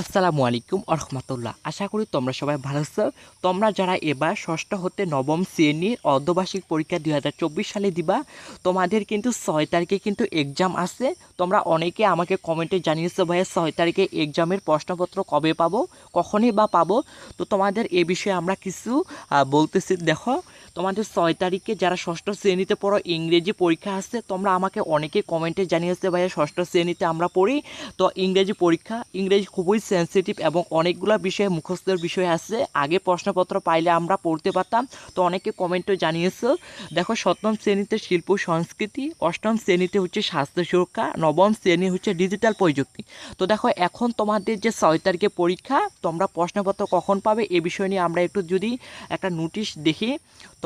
আসসালামু আলাইকুম আরহামতুল্লাহ আশা করি তোমরা সবাই ভালো আছো। তোমরা যারা এবার ষষ্ঠ হতে নবম শ্রেণির অর্ধবার্ষিক পরীক্ষা দুই হাজার চব্বিশ সালে দিবা, তোমাদের কিন্তু ছয় তারিখে কিন্তু এক্সাম আছে। তোমরা অনেকে আমাকে কমেন্টে জানিয়েছো, ভাইয়া, ছয় তারিখে এক্সামের প্রশ্নপত্র কবে পাবো? কখনই বা পাবো? তো তোমাদের এ বিষয়ে আমরা কিছু বলতেছি। দেখো তোমাদের ছয় তারিখে যারা ষষ্ঠ শ্রেণীতে পড়ো, ইংরেজি পরীক্ষা আসছে তোমরা আমাকে অনেকে কমেন্টে জানিয়েছে ভাইয়া ষষ্ঠ শ্রেণীতে আমরা পড়ি। তো ইংরেজি পরীক্ষা, ইংরেজি খুবই সেন্সিটিভ এবং অনেকগুলো বিষয়ে মুখস্থের বিষয় আছে। আগে প্রশ্নপত্র পাইলে আমরা পড়তে পারতাম। তো অনেকে কমেন্টও জানিয়েছো। দেখো, সপ্তম শ্রেণীতে শিল্প সংস্কৃতি, অষ্টম শ্রেণীতে হচ্ছে স্বাস্থ্য সুরক্ষা, নবম শ্রেণি হচ্ছে ডিজিটাল প্রযুক্তি। তো দেখো, এখন তোমাদের যে ছয় তারিখে পরীক্ষা, তোমরা প্রশ্নপত্র কখন পাবে, এ বিষয় নিয়ে আমরা একটু যদি একটা নোটিশ দেখি।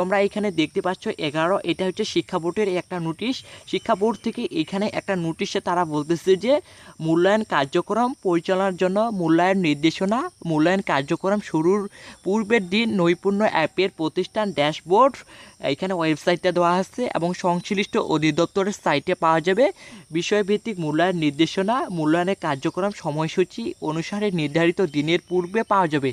তোমরা এখানে দেখতে পাচ্ছ এগারো, এটা হচ্ছে শিক্ষা বোর্ডের একটা নোটিশ। শিক্ষা বোর্ড থেকে এখানে একটা নোটিশে তারা বলতেছে যে, মূল্যায়ন কার্যক্রম পরিচালনার জন্য মূল্যায়ন নির্দেশনা, মূল্যায়ন কার্যক্রম শুরুর পূর্বের দিন নৈপুণ্য অ্যাপের প্রতিষ্ঠান ড্যাশবোর্ড, এখানে ওয়েবসাইটটা দেওয়া আছে এবং সংশ্লিষ্ট অধিদপ্তরের সাইটে পাওয়া যাবে। বিষয়ভিত্তিক মূল্যায়ন নির্দেশনা, মূল্যায়নের কার্যক্রম সময়সূচি অনুসারে নির্ধারিত দিনের পূর্বে পাওয়া যাবে।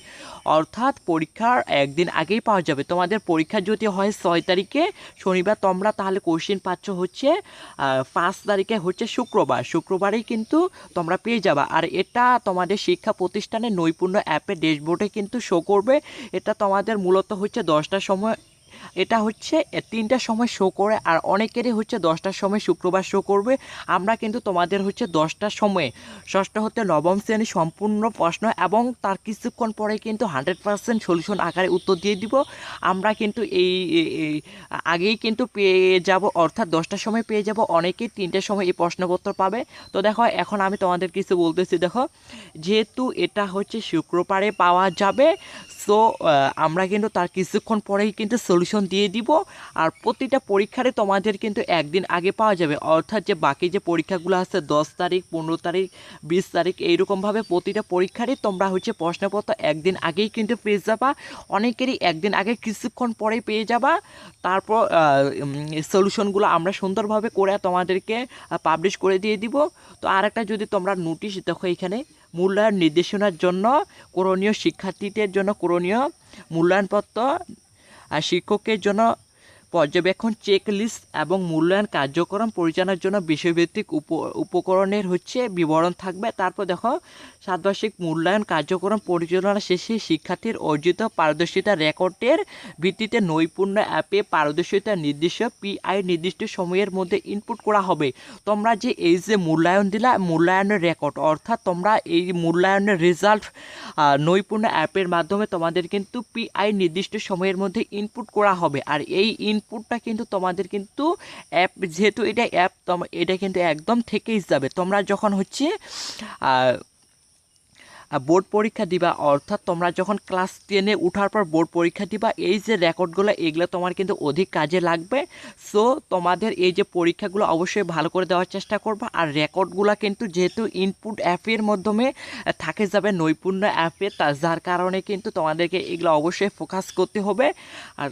অর্থাৎ পরীক্ষার একদিন আগেই পাওয়া যাবে। তোমাদের পরীক্ষা হয় ছয় তারিখে, শনিবার তোমরা তাহলে কোশ্চেন পাচ্ছ হচ্ছে পাঁচ তারিখে হচ্ছে শুক্রবার। শুক্রবারেই কিন্তু তোমরা পেয়ে যাবা। আর এটা তোমাদের শিক্ষা প্রতিষ্ঠানের নৈপুণ্য অ্যাপে ড্যাশবোর্ডে কিন্তু শো করবে। এটা তোমাদের মূলত হচ্ছে দশটার সময় এটা হচ্ছে তিনটার সময় শো করে, আর অনেকেরই হচ্ছে দশটার সময় শুক্রবার শো করবে। আমরা কিন্তু তোমাদের হচ্ছে দশটার সময়ে, ষষ্ঠ হতে নবম শ্রেণি সম্পূর্ণ প্রশ্ন এবং তার কিছুক্ষণ পরে কিন্তু হান্ড্রেড পার্সেন্ট সলিউশন আকারে উত্তর দিয়ে দিব। আমরা কিন্তু এই আগেই কিন্তু পেয়ে যাব, অর্থাৎ দশটার সময় পেয়ে যাব, অনেকেই তিনটের সময় এই প্রশ্নপত্র পাবে। তো দেখো, এখন আমি তোমাদের কিছু বলতেছি, দেখো, যেহেতু এটা হচ্ছে শুক্রবারে পাওয়া যাবে সো আমরা কিন্তু তার কিছুক্ষণ পরেই কিন্তু সলিউশন দিয়ে দিব। আর প্রতিটা পরীক্ষারে তোমাদের কিন্তু একদিন আগে পাওয়া যাবে। অর্থাৎ যে বাকি যে পরীক্ষাগুলো আছে, দশ তারিখ, পনেরো তারিখ, বিশ তারিখ, এইরকমভাবে প্রতিটা পরীক্ষারই তোমরা হচ্ছে প্রশ্নপত্র একদিন আগেই কিন্তু পেয়ে যাবা। অনেকেরই একদিন আগে কিছুক্ষণ পরেই পেয়ে যাবা। তারপর সলিউশনগুলো আমরা সুন্দরভাবে করে তোমাদেরকে পাবলিশ করে দিয়ে দিব। তো আরেকটা যদি তোমরা নোটিশ দেখো এখানে মূল্যায়ন নির্দেশনার জন্য করণীয় শিক্ষার্থীদের জন্য করণীয় মূল্যায়নপত্র আর শিক্ষকের জন্য পর্যবেক্ষণ চেক লিস্ট এবং মূল্যায়ন কার্যক্রম পরিচালনার জন্য বিষয়ভিত্তিক উপ, উপকরণের হচ্ছে বিবরণ থাকবে। তারপর দেখো, সাতবার্ষিক মূল্যায়ন কার্যক্রম পরিচালনা শেষে শিক্ষার্থীর অর্জিত পারদর্শিতা রেকর্ডের ভিত্তিতে নৈপুণ্য অ্যাপে পারদর্শিতা নির্দিষ্ট পিআই নির্দিষ্ট সময়ের মধ্যে ইনপুট করা হবে। তোমরা যে এই যে মূল্যায়ন দিলা, মূল্যায়নের রেকর্ড অর্থাৎ তোমরা এই মূল্যায়নের রেজাল্ট নৈপুণ্য অ্যাপের মাধ্যমে তোমাদের কিন্তু পিআই নির্দিষ্ট সময়ের মধ্যে ইনপুট করা হবে। আর এই ইনপুটটা কিন্তু তোমাদের কিন্তু অ্যাপ যেহেতু এটা অ্যাপ এটা কিন্তু একদম থেকেই যাবে। তোমরা যখন হচ্ছে বোর্ড পরীক্ষা দিবা, অর্থাৎ তোমরা যখন ক্লাস টেনে উঠার পর বোর্ড পরীক্ষা দিবা, এই যে রেকর্ডগুলো এগুলো তোমার কিন্তু অধিক কাজে লাগবে। সো তোমাদের এই যে পরীক্ষাগুলো অবশ্যই ভালো করে দেওয়ার চেষ্টা করবা। আর রেকর্ডগুলো কিন্তু যেহেতু ইনপুট অ্যাপের মাধ্যমে থাকে যাবে, নৈপুণ্য অ্যাপে যার কারণে কিন্তু তোমাদেরকে এগুলো অবশ্যই ফোকাস করতে হবে। আর